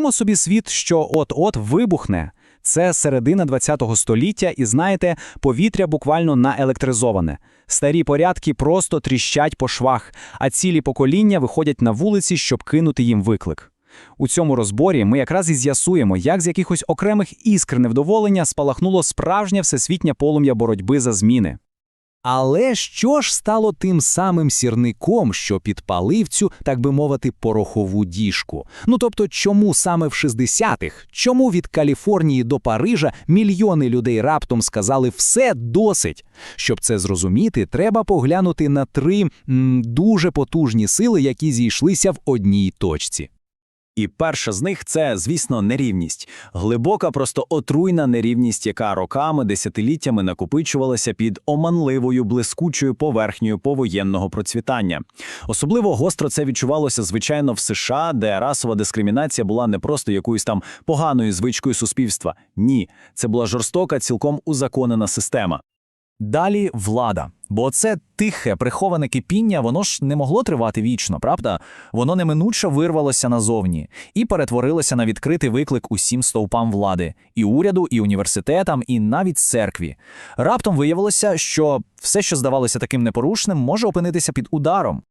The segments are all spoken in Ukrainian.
Уявімо собі світ, що от-от вибухне. Це середина ХХ століття, і знаєте, повітря буквально наелектризоване. Старі порядки просто тріщать по швах, а цілі покоління виходять на вулиці, щоб кинути їм виклик. У цьому розборі ми якраз і з'ясуємо, як з якихось окремих іскр невдоволення спалахнуло справжнє всесвітнє полум'я боротьби за зміни. Але що ж стало тим самим сірником, що підпалив цю, так би мовити, порохову діжку? Ну тобто, чому саме в 60-х? Чому від Каліфорнії до Парижа мільйони людей раптом сказали все досить? Щоб це зрозуміти, треба поглянути на три м, дуже потужні сили, які зійшлися в одній точці. І перша з них це, звісно, нерівність. Глибока, просто отруйна нерівність, яка роками, десятиліттями накопичувалася під оманливою блискучою поверхнею повоєнного процвітання. Особливо гостро це відчувалося, звичайно, в США, де расова дискримінація була не просто якоюсь там поганою звичкою суспільства. Ні, це була жорстока, цілком узаконена система. Далі влада. Бо це тихе, приховане кипіння, воно ж не могло тривати вічно, правда? Воно неминуче вирвалося назовні і перетворилося на відкритий виклик усім стовпам влади і уряду, і університетам, і навіть церкві. Раптом виявилося, що все, що здавалося таким непорушним, може опинитися під ударом.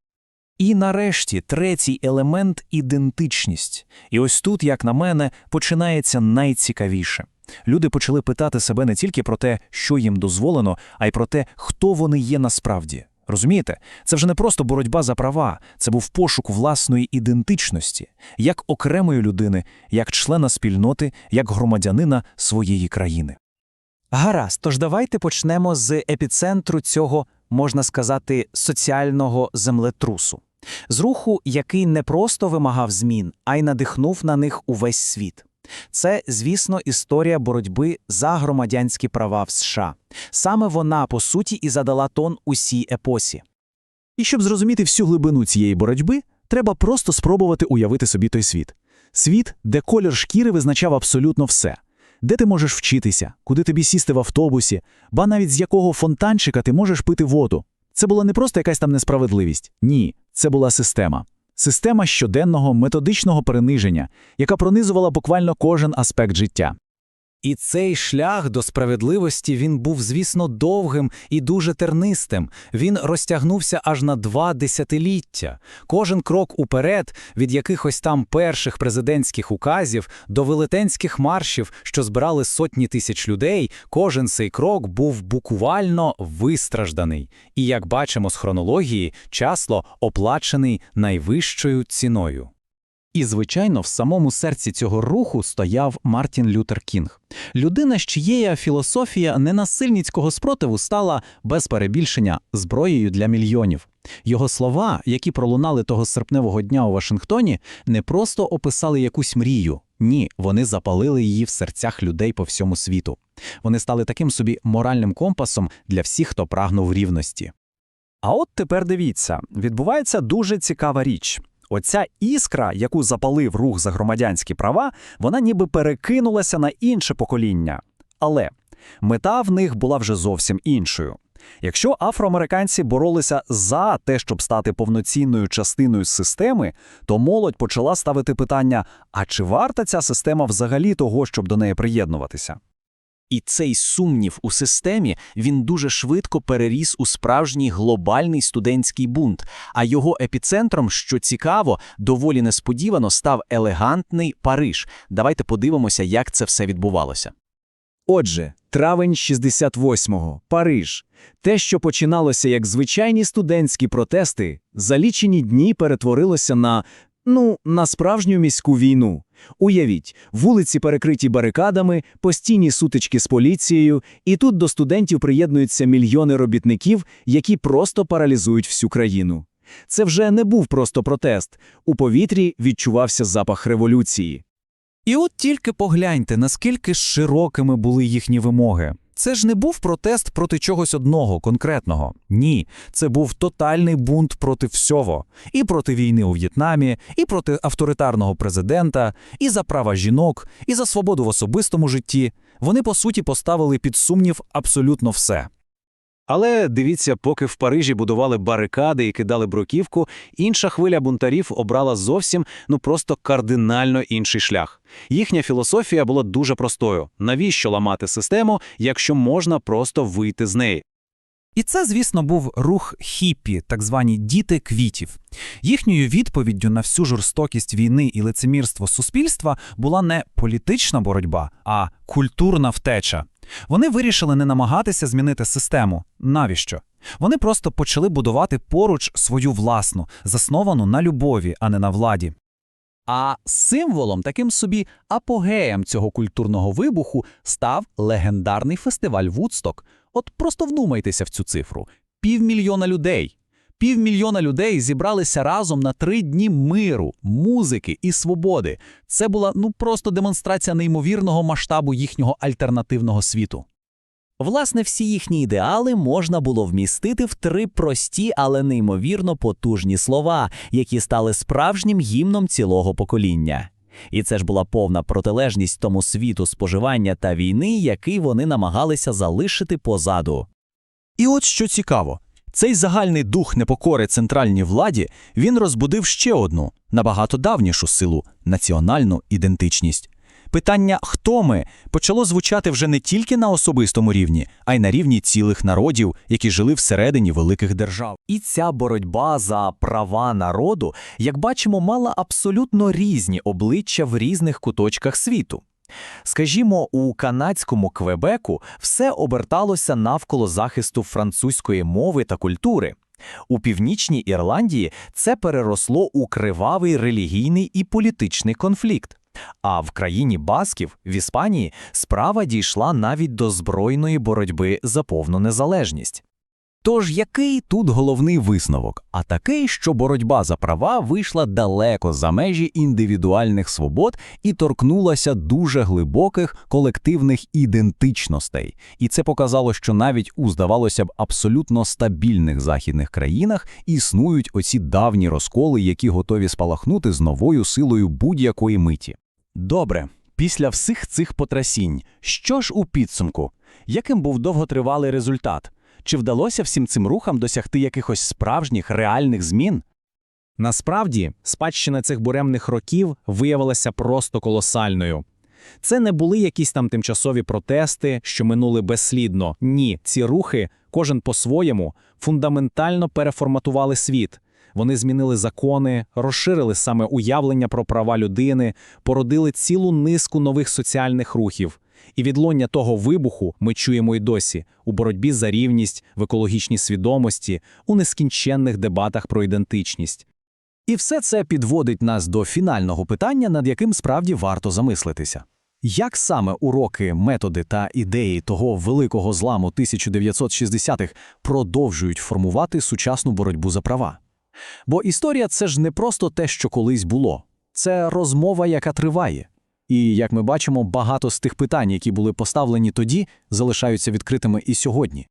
І нарешті третій елемент ідентичність. І ось тут, як на мене, починається найцікавіше. Люди почали питати себе не тільки про те, що їм дозволено, а й про те, хто вони є насправді. Розумієте, це вже не просто боротьба за права, це був пошук власної ідентичності, як окремої людини, як члена спільноти, як громадянина своєї країни. Гаразд, тож давайте почнемо з епіцентру цього, можна сказати, соціального землетрусу. З руху, який не просто вимагав змін, а й надихнув на них увесь світ. Це, звісно, історія боротьби за громадянські права в США. Саме вона, по суті, і задала тон усій епосі. І щоб зрозуміти всю глибину цієї боротьби, треба просто спробувати уявити собі той світ. Світ, де колір шкіри визначав абсолютно все. Де ти можеш вчитися, куди тобі сісти в автобусі, ба навіть з якого фонтанчика ти можеш пити воду. Це була не просто якась там несправедливість. Ні, це була система. Система щоденного методичного приниження, яка пронизувала буквально кожен аспект життя. І цей шлях до справедливості він був, звісно, довгим і дуже тернистим. Він розтягнувся аж на два десятиліття. Кожен крок уперед, від якихось там перших президентських указів до велетенських маршів, що збирали сотні тисяч людей, кожен цей крок був буквально вистражданий. І, як бачимо з хронології, часто оплачений найвищою ціною. І, звичайно, в самому серці цього руху стояв Мартін Лютер Кінг. Людина, з філософія ненасильницького спротиву стала, без перебільшення, зброєю для мільйонів. Його слова, які пролунали того серпневого дня у Вашингтоні, не просто описали якусь мрію. Ні, вони запалили її в серцях людей по всьому світу. Вони стали таким собі моральним компасом для всіх, хто прагнув рівності. А от тепер дивіться, відбувається дуже цікава річ. Оця іскра, яку запалив рух за громадянські права, вона ніби перекинулася на інше покоління. Але мета в них була вже зовсім іншою. Якщо афроамериканці боролися за те, щоб стати повноцінною частиною системи, то молодь почала ставити питання: а чи варта ця система взагалі того, щоб до неї приєднуватися? І цей сумнів у системі він дуже швидко переріс у справжній глобальний студентський бунт. А його епіцентром, що цікаво, доволі несподівано став елегантний Париж. Давайте подивимося, як це все відбувалося. Отже, травень 68-го, Париж. Те, що починалося як звичайні студентські протести, за лічені дні перетворилося на, ну, на справжню міську війну. Уявіть, вулиці перекриті барикадами, постійні сутички з поліцією, і тут до студентів приєднуються мільйони робітників, які просто паралізують всю країну. Це вже не був просто протест. У повітрі відчувався запах революції. І от тільки погляньте, наскільки широкими були їхні вимоги. Це ж не був протест проти чогось одного конкретного. Ні, це був тотальний бунт проти всього. І проти війни у В'єтнамі, і проти авторитарного президента, і за права жінок, і за свободу в особистому житті. Вони, по суті, поставили під сумнів абсолютно все. Але дивіться, поки в Парижі будували барикади і кидали бруківку, інша хвиля бунтарів обрала зовсім, ну просто кардинально інший шлях. Їхня філософія була дуже простою: навіщо ламати систему, якщо можна просто вийти з неї? І це, звісно, був рух хіппі, так звані діти квітів. Їхньою відповіддю на всю жорстокість війни і лицемірство суспільства була не політична боротьба, а культурна втеча. Вони вирішили не намагатися змінити систему. Навіщо? Вони просто почали будувати поруч свою власну, засновану на любові, а не на владі. А символом, таким собі апогеєм цього культурного вибуху став легендарний фестиваль Вудсток. От просто вдумайтеся в цю цифру: півмільйона людей. Півмільйона людей зібралися разом на три дні миру, музики і свободи. Це була ну просто демонстрація неймовірного масштабу їхнього альтернативного світу. Власне, всі їхні ідеали можна було вмістити в три прості, але неймовірно потужні слова, які стали справжнім гімном цілого покоління. І це ж була повна протилежність тому світу споживання та війни, який вони намагалися залишити позаду. І от що цікаво, цей загальний дух непокори центральній владі він розбудив ще одну, набагато давнішу силу національну ідентичність. Питання «хто ми» почало звучати вже не тільки на особистому рівні, а й на рівні цілих народів, які жили всередині великих держав. І ця боротьба за права народу, як бачимо, мала абсолютно різні обличчя в різних куточках світу. Скажімо, у канадському Квебеку все оберталося навколо захисту французької мови та культури. У північній Ірландії це переросло у кривавий релігійний і політичний конфлікт. А в країні Басків, в Іспанії, справа дійшла навіть до збройної боротьби за повну незалежність. Тож який тут головний висновок? А такий, що боротьба за права вийшла далеко за межі індивідуальних свобод і торкнулася дуже глибоких колективних ідентичностей. І це показало, що навіть у, здавалося б, абсолютно стабільних західних країнах існують оці давні розколи, які готові спалахнути з новою силою будь-якої миті. Добре, після всіх цих потрясінь, що ж у підсумку? Яким був довготривалий результат? Чи вдалося всім цим рухам досягти якихось справжніх реальних змін? Насправді, спадщина цих буремних років виявилася просто колосальною. Це не були якісь там тимчасові протести, що минули безслідно. Ні, ці рухи, кожен по-своєму, фундаментально переформатували світ. Вони змінили закони, розширили саме уявлення про права людини, породили цілу низку нових соціальних рухів. І відлуння того вибуху ми чуємо й досі у боротьбі за рівність, в екологічній свідомості, у нескінченних дебатах про ідентичність. І все це підводить нас до фінального питання, над яким справді варто замислитися. Як саме уроки, методи та ідеї того великого зламу 1960-х продовжують формувати сучасну боротьбу за права? Бо історія це ж не просто те, що колись було, це розмова, яка триває. І, як ми бачимо, багато з тих питань, які були поставлені тоді, залишаються відкритими і сьогодні.